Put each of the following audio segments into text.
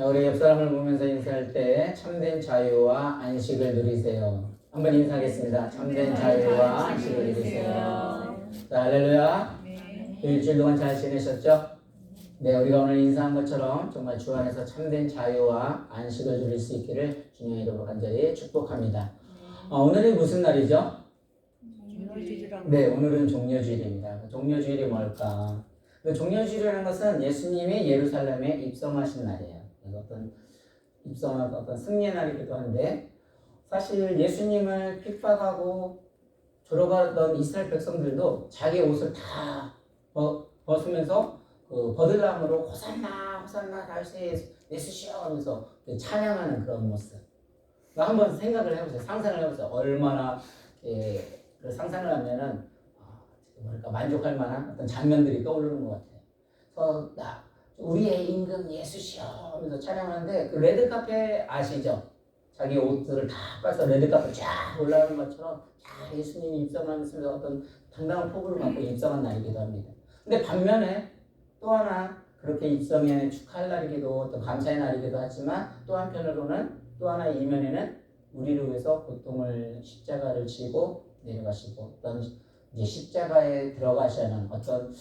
자, 우리 옆 사람을 보면서 인사할 때 참된 자유와 안식을 누리세요. 한번 인사하겠습니다. 참된 자유와 안식을 누리세요. 자, 할렐루야. 일주일 동안 잘 지내셨죠? 네, 우리가 오늘 인사한 것처럼 정말 주 안에서 참된 자유와 안식을 누릴 수 있기를 주님의 이름으로 간절히 축복합니다. 어, 오늘이 무슨 날이죠? 네, 오늘은 종려주일입니다. 종려주일이 뭘까? 그 종려주일이라는 것은 예수님이 예루살렘에 입성하신 날이에요. 어떤 입성한 어떤 승리의 날이기도 한데 사실 예수님을 핍박하고 졸업하던 이스라엘 백성들도 자기 옷을 다 벗, 벗으면서 그 버들나무로 호산나 호산나 다윗의 예수시여 하면서 그 찬양하는 그런 모습. 그러니까 한번 생각을 해보세요. 상상을 해보세요. 얼마나 예, 그 상상을 하면은 아, 뭐랄까 만족할 만한 어떤 장면들이 떠오르는 것 같아요. 그래서 나 우리의 임금 예수시여 하면서 찬양하는데 그 레드 카페 아시죠? 자기 옷들을 다 빠서 레드 카페 쫙 올라오는 것처럼 쫙 예수님이 입성하면서 어떤 당당한 포부를 갖고 입성한 날이기도 합니다. 근데 반면에 또 하나 그렇게 입성의 축하할 날이기도 또 감사의 날이기도 하지만 또 한편으로는 또 하나 이면에는 우리를 위해서 고통을 십자가를 지고 내려가시고 어떤 이제 십자가에 들어가셔야 하는 어떤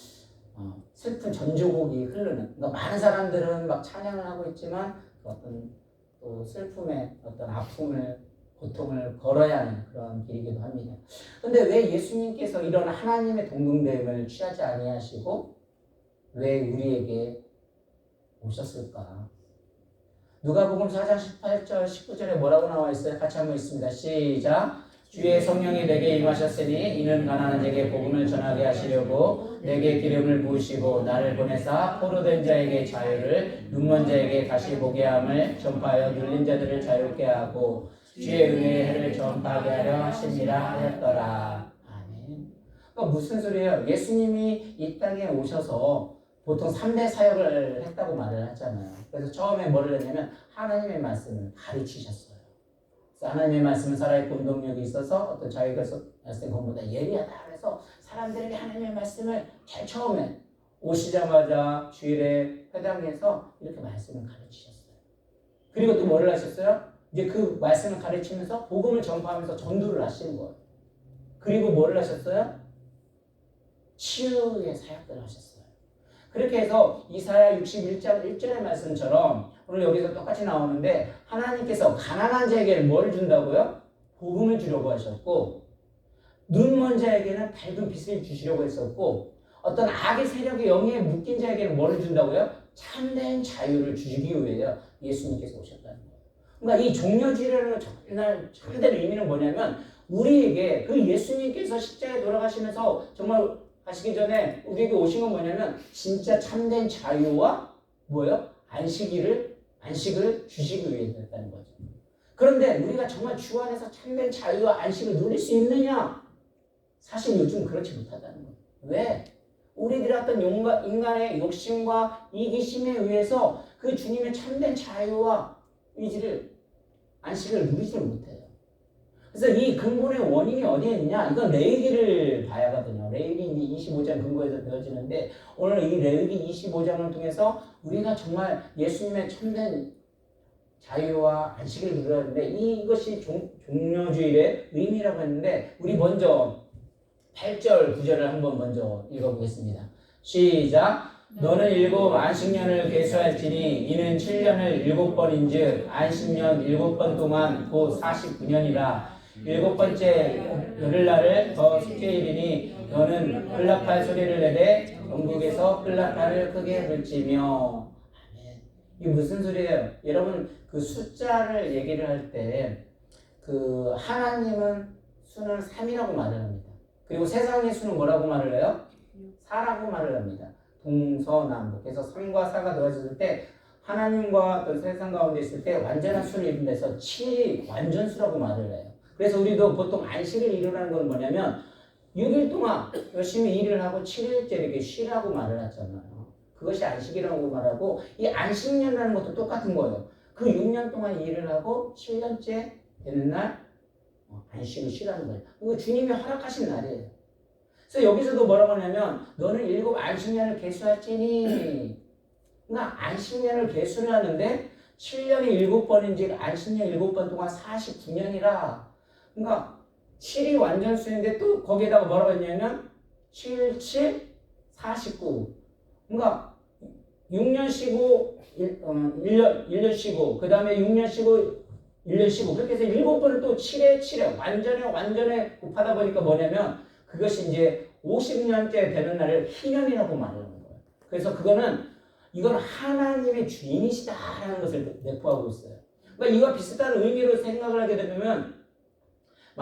어, 슬픈 전조곡이 흐르는 그러니까 많은 사람들은 막 찬양을 하고 있지만 그 어떤 또 슬픔의 어떤 아픔을 고통을 걸어야 하는 그런 길이기도 합니다. 근데 왜 예수님께서 이런 하나님의 동등됨을 취하지 아니하시고 왜 우리에게 오셨을까? 누가복음 4장 18절 19절에 뭐라고 나와 있어요? 같이 한번 있습니다. 시작. 주의 성령이 내게 임하셨으니 이는 가난한 자에게 복음을 전하게 하시려고 내게 기름을 부으시고 나를 보내사 포로된 자에게 자유를 눈먼 자에게 다시 보게 함을 전파하여 눌린 자들을 자유케 하고 주의 은혜의 해를 전파하게 하려 하심이라 하였더라. 아멘. 그러니까 무슨 소리예요? 예수님이 이 땅에 오셔서 보통 3대 사역을 했다고 말을 하잖아요. 그래서 처음에 뭐를 했냐면 하나님의 말씀을 가르치셨어요. 하나님의 말씀은 살아있고 운동력이 있어서 어떤 자기가 말씀 것보다 예리하다. 그래서 사람들에게 하나님의 말씀을 제일 처음에 오시자마자 주일에 회당에서 이렇게 말씀을 가르치셨어요. 그리고 또 뭐를 하셨어요? 이제 그 말씀을 가르치면서 복음을 전파하면서 전도를 하시는 거예요. 그리고 뭐를 하셨어요? 치유의 사역들을 하셨어요. 그렇게 해서 이사야 61장 1절의 말씀처럼 오늘 여기서 똑같이 나오는데 하나님께서 가난한 자에게 뭘 준다고요? 복음을 주려고 하셨고 눈먼 자에게는 밝은 빛을 주시려고 했었고 어떤 악의 세력의 영에 묶인 자에게는 뭘 준다고요? 참된 자유를 주시기 위해 예수님께서 오셨다는 거예요. 그러니까 이 종려주일이라는 날 참된 의미는 뭐냐면 우리에게 그 예수님께서 십자가에 돌아가시면서 정말 하시기 전에 우리에게 오신 건 뭐냐면 진짜 참된 자유와 뭐예요? 안식일을 안식을 주시기 위해 했다는 거죠. 그런데 우리가 정말 주 안에서 참된 자유와 안식을 누릴 수 있느냐? 사실 요즘 그렇지 못하다는 거예요. 왜? 우리들의 어떤 인간의 욕심과 이기심에 의해서 그 주님의 참된 자유와 의지를 안식을 누리지 못해요. 그래서 이 근본의 원인이 어디에 있느냐? 이건 레위기를 봐야 하거든요. 레위기 25장 근거에서 되어지는데 오늘 이 레위기 25장을 통해서 우리가 정말 예수님의 참된 자유와 안식을 누려야 하는데 이것이 종, 종료주일의 의미라고 했는데 우리 먼저 8절 9절을 한번 먼저 읽어보겠습니다. 시작. 너는 일곱 안식년을 계수할지니 이는 7년을 일곱 번인즉 안식년 일곱 번 동안 곧 49년이라 일곱 번째 열흘날을 더 숙제 일이니 너는 끌라팔 소리를 내되 전국에서 끌라팔을 크게 아멘. 이게 무슨 소리예요? 여러분 그 숫자를 얘기를 할 때 그 하나님은 수는 3이라고 말을 합니다. 그리고 세상의 수는 뭐라고 말을 해요? 4라고 말을 합니다. 동서남북. 그래서 3과 4가 더해졌을 때 하나님과 또 세상 가운데 있을 때 완전한 수를 이룬 데서 7이 완전수라고 말을 해요. 그래서 우리도 보통 안식을 이루라는 건 뭐냐면 6일 동안 열심히 일을 하고 7일째 이렇게 쉬라고 말을 하잖아요. 그것이 안식이라고 말하고 이 안식년이라는 것도 똑같은 거예요. 그 6년 동안 일을 하고 7년째 되는 날 어, 안식을 쉬라는 거예요. 이거 주님이 허락하신 날이에요. 그래서 여기서도 뭐라고 하냐면 너는 일곱 안식년을 개수할지니 그러니까 안식년을 개수를 하는데 7년이 7번인지 안식년 7번 동안 49년이라 그러니까 7이 완전수인데 또 거기에다가 뭐라고 했냐면 7, 7, 49 그러니까 6년 쉬고 1, 어, 1년, 1년 쉬고 그 다음에 6년 쉬고 1년 쉬고 그렇게 해서 7번을 또 7에 7에 완전에 완전에 곱하다 보니까 뭐냐면 그것이 이제 50년째 되는 날을 희년이라고 말하는 거예요. 그래서 그거는 이건 하나님의 주인이시다라는 것을 내포하고 있어요. 그러니까 이와 비슷한 의미로 생각을 하게 되면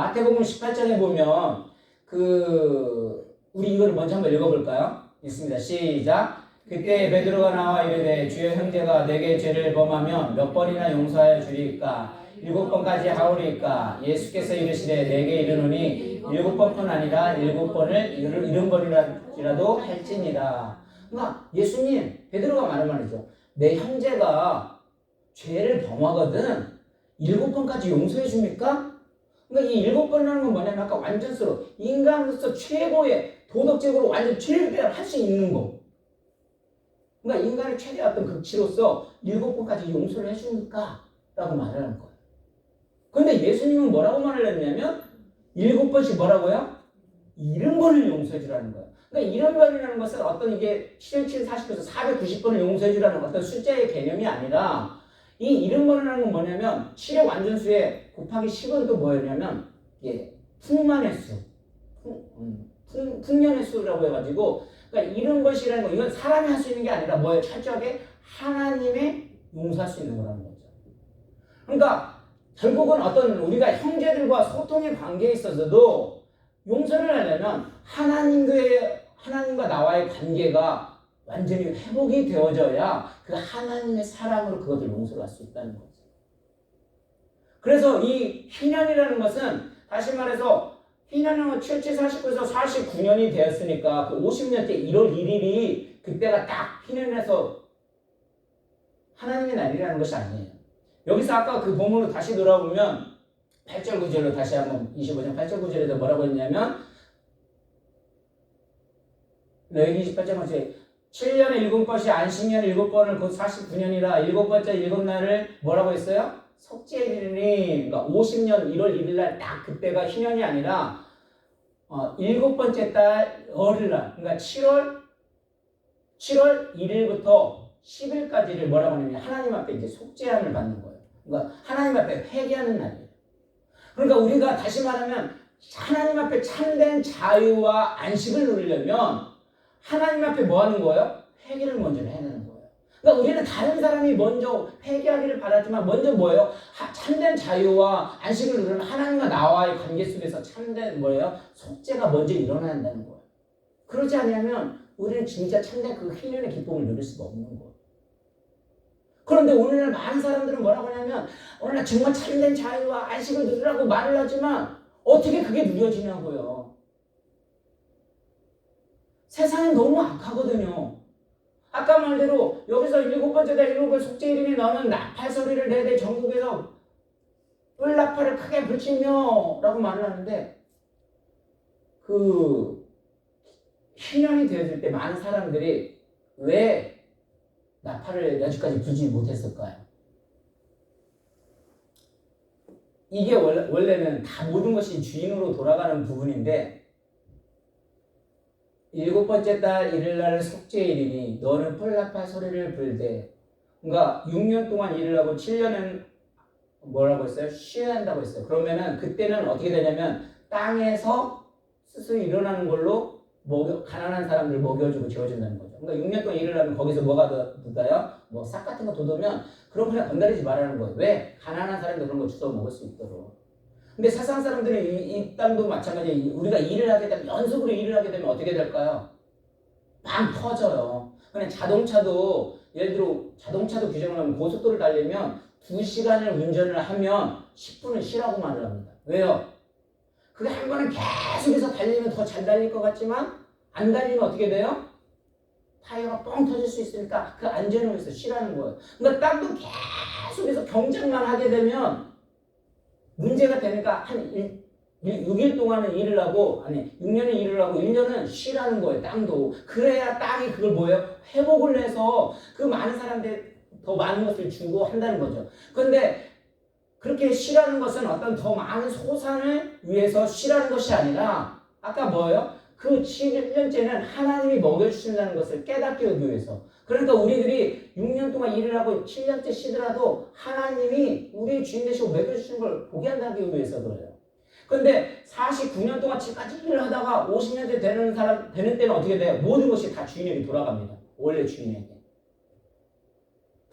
마태복음 18장에 보면 그 우리 이걸 먼저 한번 읽어볼까요? 있습니다. 시작. 그때 베드로가 나와 이르되 주여 형제가 내게 죄를 범하면 몇 번이나 용서하여 주리까 일곱 번까지 하오리까 예수께서 이르시되 내게 이르노니 일곱 번뿐 아니라 일곱 번을 일- 일흔 번이라도 할지니라. 그러니까 예수님 베드로가 말한 말이죠. 내 형제가 죄를 범하거든 일곱 번까지 용서해 줍니까? 그러니까 이 일곱 번이라는 건 뭐냐면 아까 완전수로 인간으로서 최고의 도덕적으로 완전 최대를 할수 있는 거. 그러니까 인간의 최대 어떤 극치로서 일곱 번까지 용서를 해주니까 라고 말을 하는 거예요. 근데 예수님은 뭐라고 말을 했냐면 일곱 번씩 뭐라고요? 일흔 번을 용서해 주라는 거예요. 그러니까 일흔 번이라는 것은 어떤 이게 7, 7, 40에서 490번을 용서해 주라는 어떤 숫자의 개념이 아니라 이 일흔 번이라는 건 뭐냐면 7의 완전수에 곱하기 10은 또 뭐였냐면 이게 풍만의 수, 풍, 음, 풍, 풍년의 수라고 해가지고 그러니까 이런 것이라는 거 이건 사람이 할 수 있는 게 아니라 뭐예요? 철저하게 하나님의 용서할 수 있는 거라는 거죠. 그러니까 결국은 어떤 우리가 형제들과 소통의 관계에 있어서도 용서를 하려면 하나님과의 하나님과 나와의 관계가 완전히 회복이 되어져야 그 하나님의 사랑으로 그것을 용서를 할수 있다는 거죠. 그래서 이 희년이라는 것은 다시 말해서 희년은 7749에서 49년이 되었으니까 그 50년째 1월 1일이 그때가 딱 희년에서 하나님의 날이라는 것이 아니에요. 여기서 아까 그 본문으로 다시 돌아보면 8절 9절로 다시 한번 25장 8절 9절에서 뭐라고 했냐면 레위 28장 9절 7년에 일곱 번씩 안식년 일곱 번을 곧 49년이라 일곱 번째 일곱 날을 뭐라고 했어요? 속죄일이니 그러니까 50년 1월 1일 날 딱 그때가 희년이 아니라 어, 일곱 번째 달 열흘 날 그러니까 7월 7월 1일부터 10일까지를 뭐라고 하냐면 하나님 앞에 이제 속죄함을 받는 거예요. 그러니까 하나님 앞에 회개하는 날이에요. 그러니까 우리가 다시 말하면 하나님 앞에 참된 자유와 안식을 누리려면 하나님 앞에 뭐 하는 거예요? 회개를 먼저 해야 되는 거예요. 그러니까 우리는 다른 사람이 먼저 회개하기를 바라지만 먼저 뭐예요? 하- 참된 자유와 안식을 누리면 하나님과 나와의 관계 속에서 참된 뭐예요? 속죄가 먼저 일어나야 한다는 거예요. 그러지 않으면 우리는 진짜 참된 그 희년의 기쁨을 누릴 수가 없는 거예요. 그런데 오늘날 많은 사람들은 뭐라고 하냐면 오늘날 정말 참된 자유와 안식을 누리라고 말을 하지만 어떻게 그게 누려지냐고요. 세상은 너무 악하거든요. 아까 말대로 여기서 일곱 번째 달 일곱 번 속죄일이니 너는 나팔 소리를 내되 전국에서 뿔나팔을 크게 불치며 라고 말을 하는데 그 희년이 되어질 때 많은 사람들이 왜 나팔을 여지까지 불지 못했을까요? 이게 원래, 원래는 다 모든 것이 주인으로 돌아가는 부분인데 일곱 번째 달 일일 날 속죄일이니 너는 폴라파 소리를 불되 그러니까 6년 동안 일을 하고 7년은 뭐라고 했어요? 쉬어야 한다고 했어요. 그러면은 그때는 어떻게 되냐면 땅에서 스스로 일어나는 걸로 먹여, 가난한 사람들 먹여주고 재워준다는 거죠. 그러니까 6년 동안 일을 하면 거기서 뭐가 묻어요? 뭐 싹 같은 거 돋으면 거 그냥 건드리지 말라는 거예요. 왜? 가난한 사람들 그런 거 주워 먹을 수 있도록. 근데 세상 사람들은 이, 이 땅도 마찬가지 우리가 일을 하게 되면 연속으로 일을 하게 되면 어떻게 될까요? 빵 터져요. 그냥 자동차도 예를 들어 자동차도 규정을 하면 고속도로를 달리면 2시간을 운전을 하면 10분은 쉬라고 말을 합니다. 왜요? 그게 한 번은 계속해서 달리면 더 잘 달릴 것 같지만 안 달리면 어떻게 돼요? 타이어가 뻥 터질 수 있으니까 그 안전을 위해서 쉬라는 거예요. 그러니까 땅도 계속해서 경쟁만 하게 되면 문제가 되니까 한 1, 6일 동안은 일을 하고 아니 6년은 일을 하고 1년은 쉬라는 거예요. 땅도 그래야 땅이 그걸 뭐예요? 회복을 해서 그 많은 사람들 더 많은 것을 주고 한다는 거죠. 그런데 그렇게 쉬라는 것은 어떤 더 많은 소산을 위해서 쉬라는 것이 아니라 아까 뭐예요? 그 7년째는 하나님이 먹여주신다는 것을 깨닫게 하기 위해서. 그러니까 우리들이 6년 동안 일을 하고 7년째 쉬더라도 하나님이 우리 주인 되시고 먹여주시는 걸 보게 한다기 위해서 그래요. 근데 49년 동안 지금까지 일을 하다가 50년째 되는 사람, 되는 때는 어떻게 돼요? 모든 것이 다 주인에게 돌아갑니다. 원래 주인에게.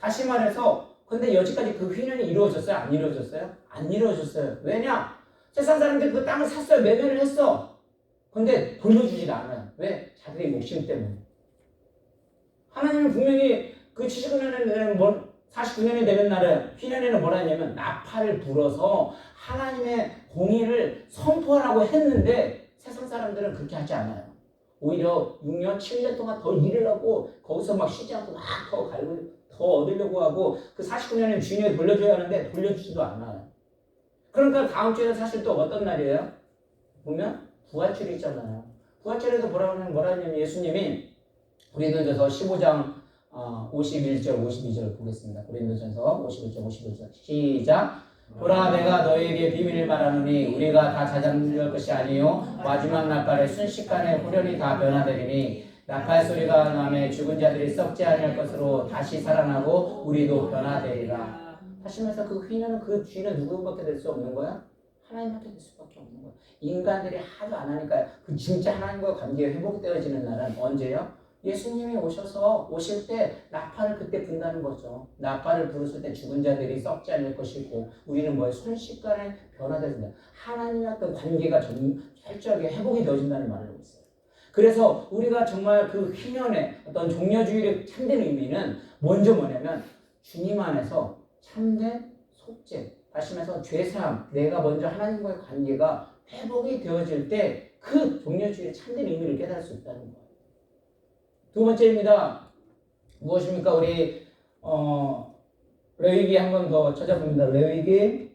다시 말해서, 근데 여지까지 그 휘년이 이루어졌어요? 안 이루어졌어요? 안 이루어졌어요. 왜냐? 세상 사람들 그 땅을 샀어요. 매매를 했어. 근데 돌려주질 않아요. 왜? 자기의 욕심 때문에. 하나님은 분명히 그 79년에 뭐 49년이 되는 날에 휘년에는 뭐라 했냐면 나팔을 불어서 하나님의 공의를 선포하라고 했는데 세상 사람들은 그렇게 하지 않아요. 오히려 6년, 7년 동안 더 일을 하고 거기서 막 쉬지 않고 막 더 갈고 더 얻으려고 하고 그 49년에 주인에게 돌려줘야 하는데 돌려주지도 않아요. 그러니까 다음 주에는 사실 또 어떤 날이에요? 보면 부활절이 있잖아요. 부활절에도 뭐라 하냐면 뭐라 하냐면 예수님이 고린도전서 15장 어, 51절 52절 보겠습니다. 고린도전서 51절 52절 시작 보라 내가 너희에게 비밀을 말하노니 우리가 다 자장할 것이 아니요 마지막 날까지 순식간에 후련히 다 변화되리니 나팔 소리가 나매 죽은 자들이 썩지 아니할 것으로 다시 살아나고 우리도 변화되리라 하시면서 그 휘는 그 주인은 누구밖에 될 수 없는 거야? 하나님밖에 될 수밖에 없는 거야. 인간들이 하도 안 하니까 그 진짜 하나님과 관계가 회복되어지는 날은 언제요? 예수님이 오셔서 오실 때 나팔을 그때 분다는 거죠. 나팔을 부르실 때 죽은 자들이 썩지 않을 것이고 우리는 뭐예요? 순식간에 변화된다. 하나님과 그 관계가 전, 철저하게 회복이 되어진다는 말을 하고 있어요. 그래서 우리가 정말 그 희년의 어떤 종려주의의 참된 의미는 먼저 뭐냐면 주님 안에서 참된 속죄, 말해서 죄사함, 내가 먼저 하나님과의 관계가 회복이 되어질 때 그 종려주의의 참된 의미를 깨달을 수 있다는 거예요. 두 번째입니다. 무엇입니까? 우리 어, 레위기 한 번 더 찾아봅니다. 레위기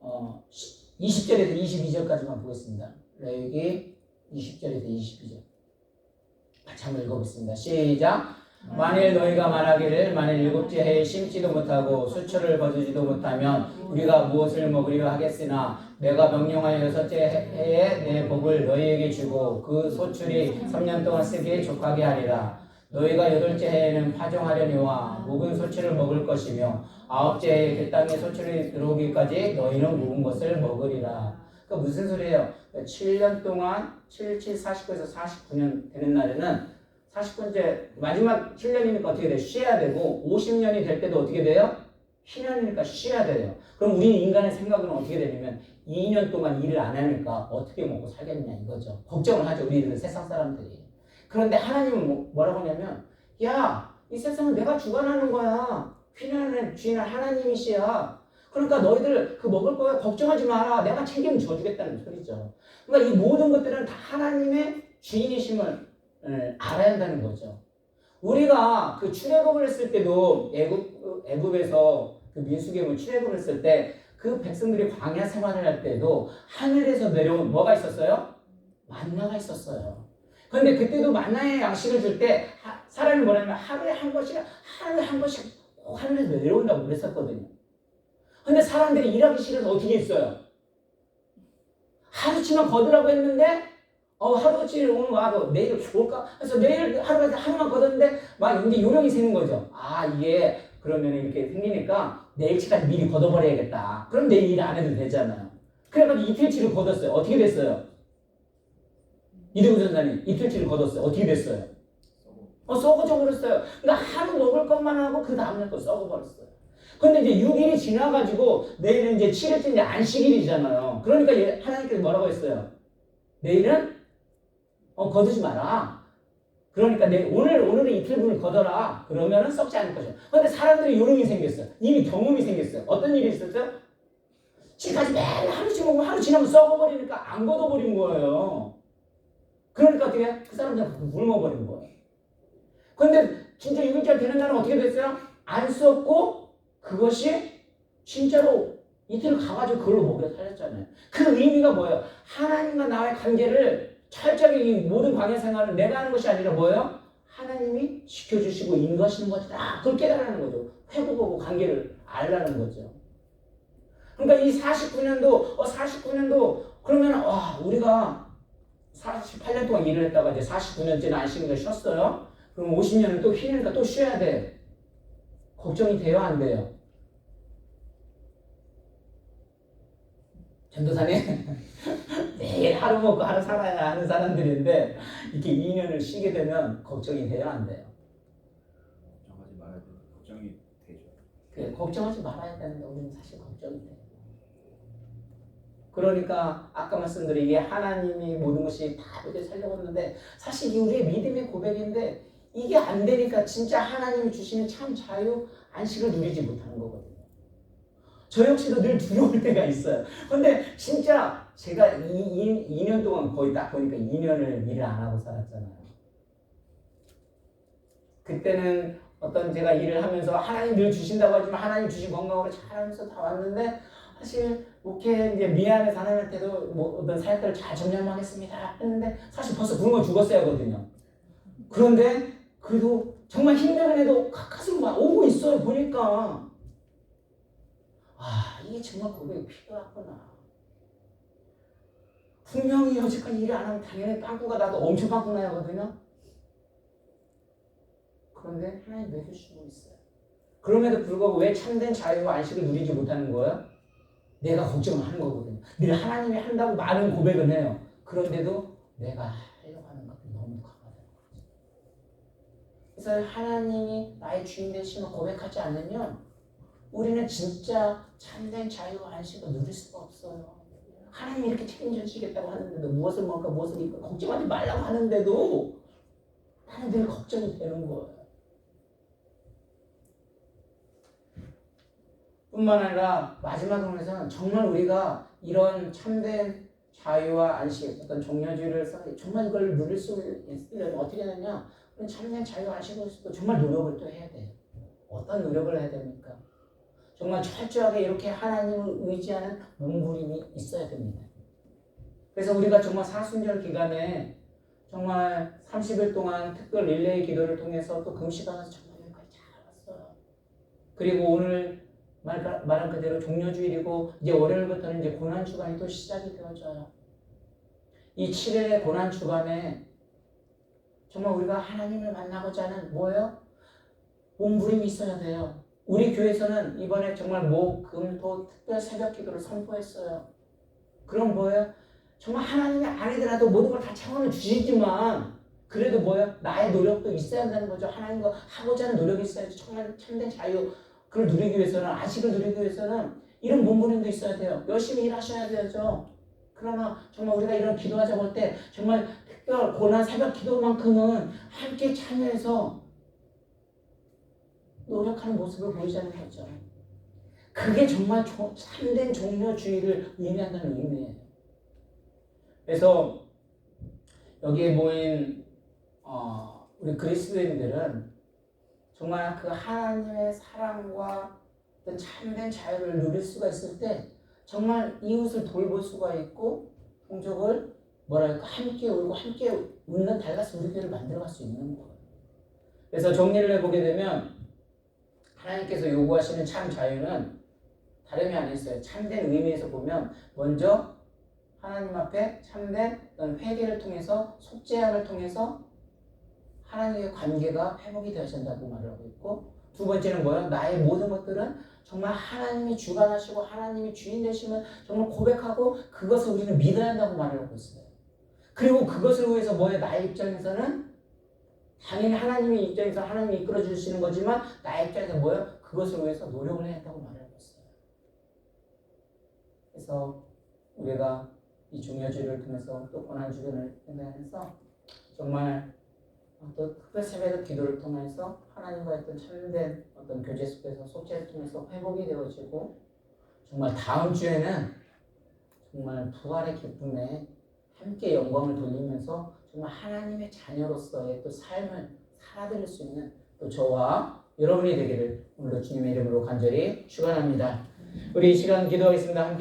어, 20절에서 22절까지만 보겠습니다. 레위기 20절에서 22절. 같이 한번 읽어보겠습니다. 시작. 만일 너희가 말하기를 만일 일곱째 해에 심지도 못하고 수초를 거두지도 못하면 우리가 무엇을 먹으려 하겠으나 내가 명령하여 여섯째 해에 내 복을 너희에게 주고 그 소출이 3년 동안 쓰기에 족하게 하리라 너희가 여덟째 해에는 파종하려니와 묵은 소출을 먹을 것이며 아홉째 해에 그 땅에 소출이 들어오기까지 너희는 묵은 것을 먹으리라 그 무슨 소리예요? 7년 동안 7, 7, 49에서 49년 되는 날에는 40번째 마지막 7년이니까 어떻게 돼? 쉬어야 되고 50년이 될 때도 어떻게 돼요? 희년이니까 쉬어야 돼요. 그럼 우리 인간의 생각은 어떻게 되냐면 2년 동안 일을 안 하니까 어떻게 먹고 살겠냐 이거죠. 걱정을 하죠. 우리들은 세상 사람들이. 그런데 하나님은 뭐, 뭐라고 하냐면 야, 이 세상은 내가 주관하는 거야. 휘년의 주인은 하나님이시야. 그러니까 너희들 그 먹을 거야 걱정하지 마라. 내가 책임져 주겠다는 소리죠. 그러니까 이 모든 것들은 다 하나님의 주인이심을 예, 알아야 한다는 거죠. 우리가 그 출애굽을 했을 때도 애굽 애굽에서 그 민수기물 출애굽을 했을 때 그 백성들이 광야 생활을 할 때도 하늘에서 내려온 뭐가 있었어요? 만나가 있었어요. 그런데 그때도 만나의 양식을 줄 때 사람이 뭐냐면 하루에 한 번씩 하루에 한 번씩 꼭 하늘에서 내려온다고 그랬었거든요. 근데 사람들이 일하기 싫어서 어떻게 했어요? 하루치만 거두라고 했는데 어, 하루치 오늘 와도 내일 올까? 그래서 내일 하루에 하루만 걷었는데 막 이제 요령이 생긴 거죠. 아, 이게 그러면 이렇게 생기니까 내일치까지 미리 걷어버려야겠다. 그럼 내일 일 안 해도 되잖아요. 그래가지고 이틀치를 걷었어요. 어떻게 됐어요? 이대구 전사님 이틀치를 걷었어요. 어떻게 됐어요? 어, 썩어져 버렸어요. 그러니까 하루 먹을 것만 하고 그 다음날 또 썩어버렸어요. 근데 이제 6일이 지나가지고 내일은 이제 7일째 이제 안식일이잖아요. 그러니까 하나님께서 뭐라고 했어요? 내일은 어, 거두지 마라. 그러니까 내 오늘 오늘은 이틀분을 걷어라. 그러면은 썩지 않을 것이야. 근데 사람들이 요령이 생겼어요. 이미 경험이 생겼어요. 어떤 일이 있었어요? 지금까지 매일 하루씩 먹고 하루 지나면 썩어버리니까 안 걷어버린 거예요. 그러니까 어떻게 해? 그 사람들은 굶어버린 거예요. 근데 진짜 6일째 되는 날은 어떻게 됐어요? 안 썩고 그것이 진짜로 이틀 가가지고 그걸로 먹여 살렸잖아요. 그 의미가 뭐예요? 하나님과 나의 관계를 철저하게 이 모든 광야 생활은 내가 하는 것이 아니라 뭐예요? 하나님이 지켜주시고 인도하시는 거다. 그걸 깨달으라는 거죠. 회복하고 관계를 알라는 거죠. 그러니까 이 49년도, 어, 49년도, 그러면, 와, 우리가 48년 동안 일을 했다가 이제 49년째는 안식일을 쉬었어요. 그럼 50년을 또 쉬니까 또 쉬어야 돼. 걱정이 돼요, 안 돼요? 전도사님, 매일 하루 먹고 하루 살아야 하는 사람들인데, 이렇게 2년을 쉬게 되면 걱정이 돼요, 안 돼요? 걱정하지 말아야 돼. 걱정이 되죠. 그 걱정하지 말아야 되는데 우리는 사실 걱정이 돼요. 그러니까 아까 말씀드린 이게 하나님이 모든 것이 다 이렇게 살려고 했는데 사실 이게 우리의 믿음의 고백인데 이게 안 되니까 진짜 하나님이 주시는 참 자유 안식을 누리지 못하는 거거든요. 저 역시도 늘 두려울 때가 있어요. 근데 진짜 제가 이, 이, 2년 동안 거의 딱 보니까 2년을 일을 안 하고 살았잖아요. 그때는 어떤 제가 일을 하면서 하나님 늘 주신다고 하지만 하나님 주신 건강으로 잘하면서 다 왔는데 사실 목회 이제 미안해서 하나님한테도 뭐 어떤 사역들을 잘 전념하겠습니다 했는데 사실 벌써 굶어 죽었어야 하거든요. 그런데 그래도 정말 힘들긴 해도 가까스로 막 오고 있어요 보니까 아 이게 정말 고백이 필요하구나. 분명히 여지까지 일을 안 하면 당연히 빵꾸가 나도 엄청 빵꾸 나야 하거든요. 그런데 하나님 먹여주고 있어요. 그럼에도 불구하고 왜 참된 자유와 안식을 누리지 못하는 거예요? 내가 걱정을 하는 거거든요. 늘 하나님이 한다고 많은 고백은 해요. 그런데도 내가 하려고 하는 것들이 너무 강하다는 거죠. 그래서 하나님이 나의 주인 되심을 고백하지 않으면 우리는 진짜 참된 자유와 안식을 누릴 수가 없어요. 하나님이 이렇게 책임져 주시겠다고 하는데도 무엇을 먹을까 무엇을 입을까 걱정하지 말라고 하는데도 나는 늘 걱정이 되는 거예요. 뿐만 아니라 마지막으로는 정말 우리가 이런 참된 자유와 안식, 어떤 종려주의를 써 정말 이걸 누릴 수 있으려면 어떻게? 그런 참된 자유와 안식을 정말 노력을 또 해야 돼요. 어떤 노력을 해야 됩니까? 정말 철저하게 이렇게 하나님을 의지하는 몸부림이 있어야 됩니다. 그래서 우리가 정말 사순절 기간에 정말 30일 동안 특별 릴레이 기도를 통해서 또 금식하면서 정말 여기까지 잘 왔어요. 그리고 오늘 말, 말한 그대로 종료주일이고 이제 월요일부터는 이제 고난 주간이 또 시작이 되어져요. 이 7일의 고난 주간에 정말 우리가 하나님을 만나고자 하는 뭐예요? 몸부림이 있어야 돼요. 우리 교회에서는 이번에 정말 목, 금, 토 특별 새벽 기도를 선포했어요. 그럼 뭐예요? 정말 하나님이 아니더라도 모든 걸다 차원을 주시지만 그래도 뭐예요? 나의 노력도 있어야 한다는 거죠. 하나님과 하고자 하는 노력이 있어야지 정말 참된 자유 그걸 누리기 위해서는 아식을 누리기 위해서는 이런 몸부림도 있어야 돼요. 열심히 일하셔야 되죠. 그러나 정말 우리가 이런 기도하자고 할 때 정말 특별 고난 새벽 기도만큼은 함께 참여해서 노력하는 모습을 보이자는 거죠. 그게 정말 조, 참된 종료주의를 의미한다는 의미예요. 그래서 여기에 모인 어, 우리 그리스도인들은 정말 그 하나님의 사랑과 참된 자유를 누릴 수가 있을 때 정말 이웃을 돌볼 수가 있고 동족을 뭐랄까 함께 울고 함께 웃는 달라스 우리들을 만들어갈 수 있는 거예요. 그래서 정리를 해보게 되면 하나님께서 요구하시는 참 자유는 다름이 아니었어요. 참된 의미에서 보면 먼저 하나님 앞에 참된 회개를 통해서 속죄함을 통해서 하나님의 관계가 회복이 되어진다고 말을 하고 있고 두 번째는 뭐예요? 나의 모든 것들은 정말 하나님이 주관하시고 하나님이 주인 되심을 정말 고백하고 그것을 우리는 믿어야 한다고 말을 하고 있어요. 그리고 그것을 위해서 뭐예요? 나의 입장에서는 당연히 하나님의 입장에서 하나님이 이끌어 주시는 거지만 나의 입장에서 뭐예요? 그것을 위해서 노력을 해야 한다고 말을 하고 있어요. 그래서 우리가 이 중요주의를 통해서 또 고난 주변을 해서 정말 또 특별 새벽의 기도를 통해서 하나님과 어떤 참된 어떤 교제 속에서 속죄를 통해서 회복이 되어지고 정말 다음 주에는 정말 부활의 기쁨에 함께 영광을 돌리면서 정말 하나님의 자녀로서의 또 삶을 살아드릴 수 있는 또 저와 여러분이 되기를 오늘도 주님의 이름으로 간절히 축원합니다. 우리 이 시간 기도하겠습니다. 함께